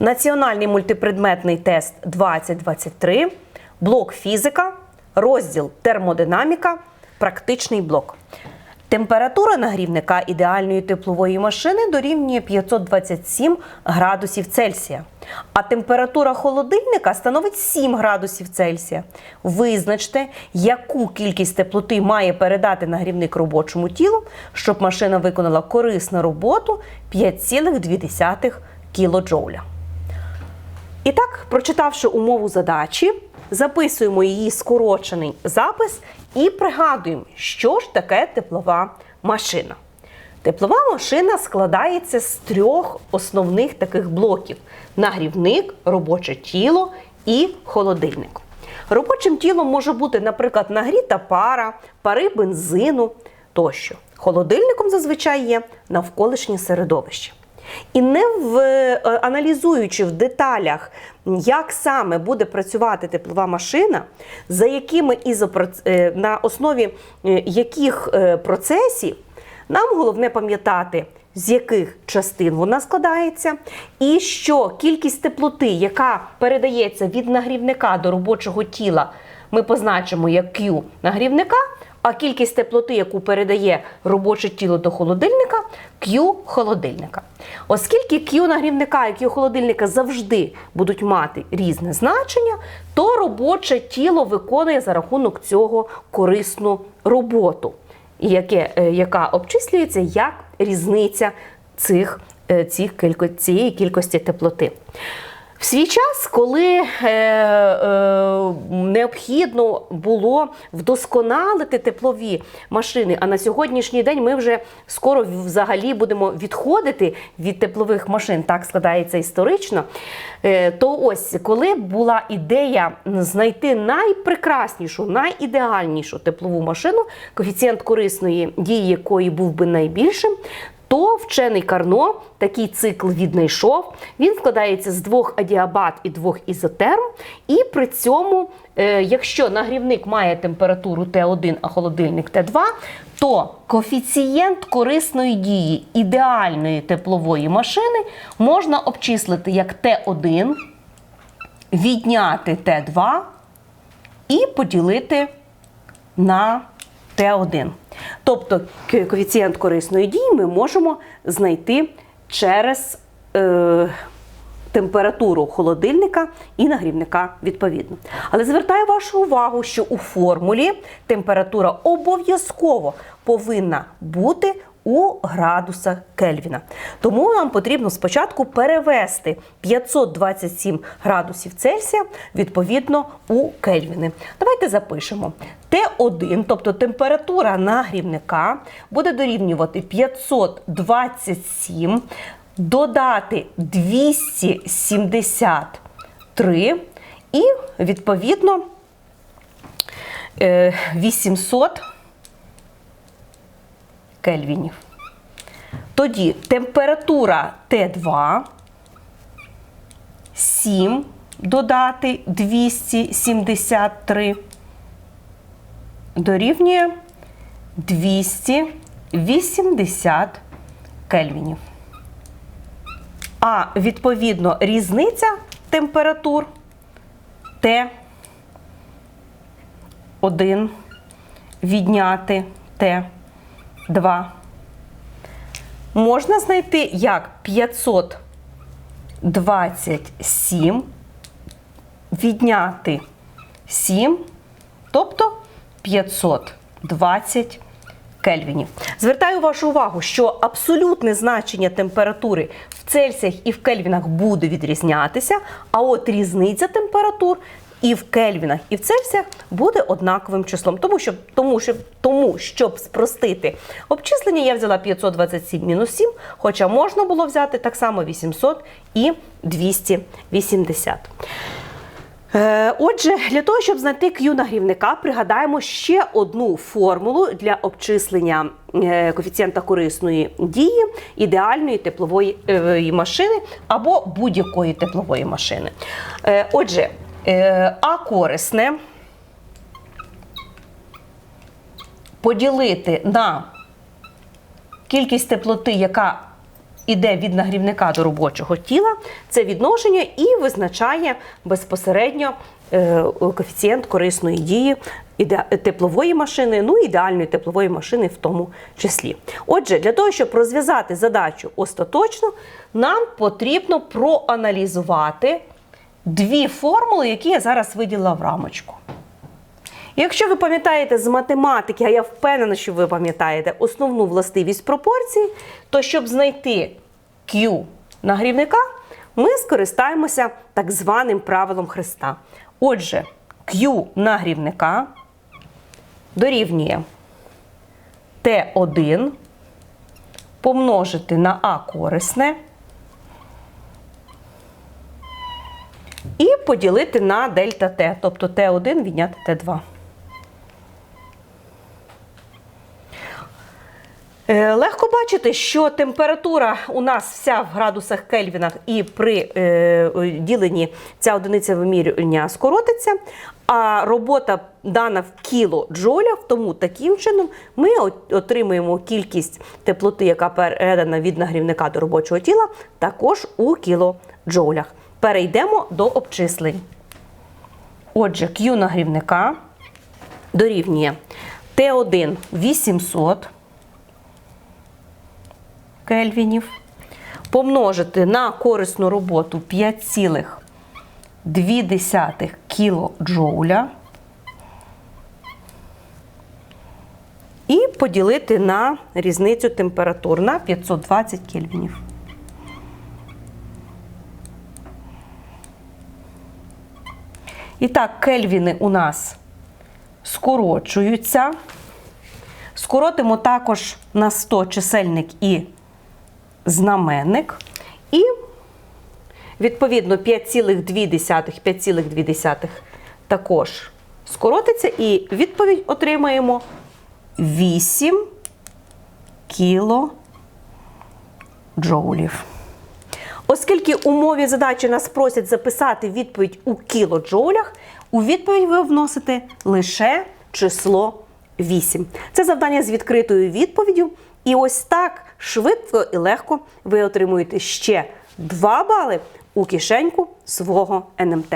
Національний мультипредметний тест 2023, блок фізика, розділ термодинаміка, практичний блок. Температура нагрівника ідеальної теплової машини дорівнює 527 градусів Цельсія, а температура холодильника становить 7 градусів Цельсія. Визначте, яку кількість теплоти має передати нагрівник робочому тілу, щоб машина виконала корисну роботу 5,2 кілоджоуля. І так, прочитавши умову задачі, записуємо її скорочений запис і пригадуємо, що ж таке теплова машина. Теплова машина складається з трьох основних таких блоків: нагрівник, робоче тіло і холодильник. Робочим тілом може бути, наприклад, нагріта пара, пари бензину тощо. Холодильником зазвичай є навколишнє середовище. І не в е, аналізуючи в деталях, як саме буде працювати теплова машина, за якими ізопроц... е, на основі е, яких процесів, нам головне пам'ятати, з яких частин вона складається, і що кількість теплоти, яка передається від нагрівника до робочого тіла, ми позначимо як Q нагрівника. А кількість теплоти, яку передає робоче тіло до холодильника, Q холодильника. Оскільки Q нагрівника і Q холодильника завжди будуть мати різне значення, то робоче тіло виконує за рахунок цього корисну роботу, яке, е, яка обчислюється як різниця цих, е, цих цієї кількості теплоти. В свій час, коли е, е, необхідно було вдосконалити теплові машини, а на сьогоднішній день ми вже скоро взагалі будемо відходити від теплових машин, так складається історично. Е, то ось коли була ідея знайти найпрекраснішу, найідеальнішу теплову машину, коефіцієнт корисної дії якої був би найбільшим, то вчений Карно такий цикл віднайшов. Він складається з двох адіабат і двох ізотерм. І при цьому, е, якщо нагрівник має температуру Т1, а холодильник Т2, то коефіцієнт корисної дії ідеальної теплової машини можна обчислити як Т1, відняти Т2 і поділити на Т1. Тобто коефіцієнт корисної дії ми можемо знайти через е, температуру холодильника і нагрівника відповідно. Але звертаю вашу увагу, що у формулі температура обов'язково повинна бути у градусах Кельвіна. Тому нам потрібно спочатку перевести 527 градусів Цельсія відповідно у Кельвіни. Давайте запишемо. Т1, тобто температура нагрівника, буде дорівнювати 527, додати 273 і відповідно е, 800 кельвінів. Тоді температура Т2 7 додати 273 дорівнює 280 кельвінів. А відповідно різниця температур Т1 відняти Т2 можна знайти як 527 відняти 7, тобто 520 кельвінів. Звертаю вашу увагу, що абсолютне значення температури в Цельсіях і в кельвінах буде відрізнятися, а от різниця температур і в кельвінах, і в Цельсіях буде однаковим числом. Тому що, тому, що, тому щоб спростити обчислення, я взяла 527 мінус 7, хоча можна було взяти так само 800 і 280. Е, Отже, для того, щоб знайти Q нагрівника, пригадаємо ще одну формулу для обчислення е, коефіцієнта корисної дії ідеальної теплової е, машини або будь-якої теплової машини. Отже, А корисне поділити на кількість теплоти, яка іде від нагрівника до робочого тіла, це відношення і визначає безпосередньо е, коефіцієнт корисної дії теплової машини, ну ідеальної теплової машини в тому числі. Отже, для того, щоб розв'язати задачу остаточно, нам потрібно проаналізувати дві формули, які я зараз виділила в рамочку. Якщо ви пам'ятаєте з математики, а я впевнена, що ви пам'ятаєте основну властивість пропорцій, то щоб знайти Q нагрівника, ми скористаємося так званим правилом Христа. Отже, Q нагрівника дорівнює Т1 помножити на А корисне поділити на дельта Т, тобто Т1 відняти Т2. Е, Легко бачити, що температура у нас вся в градусах Кельвінах і при е, діленні ця одиниця вимірювання скоротиться, а робота дана в кілоджолях, тому таким чином ми от- отримуємо кількість теплоти, яка передана від нагрівника до робочого тіла, також у кілоджолях. Перейдемо до обчислень. Отже, Q нагрівника дорівнює Т1 800 кельвінів, помножити на корисну роботу 5,2 кілоджоуля і поділити на різницю температур на 520 кельвінів. І так, кельвіни у нас скорочуються. Скоротимо також на 100 чисельник і знаменник. І, відповідно, 5,2, 5,2 також скоротиться, і відповідь отримаємо 8 кілоджоулів. Оскільки умові задачі нас просять записати відповідь у кілоджоулях, у відповідь ви вносите лише число 8. Це завдання з відкритою відповіддю. І ось так швидко і легко ви отримуєте ще 2 бали у кишеньку свого НМТ.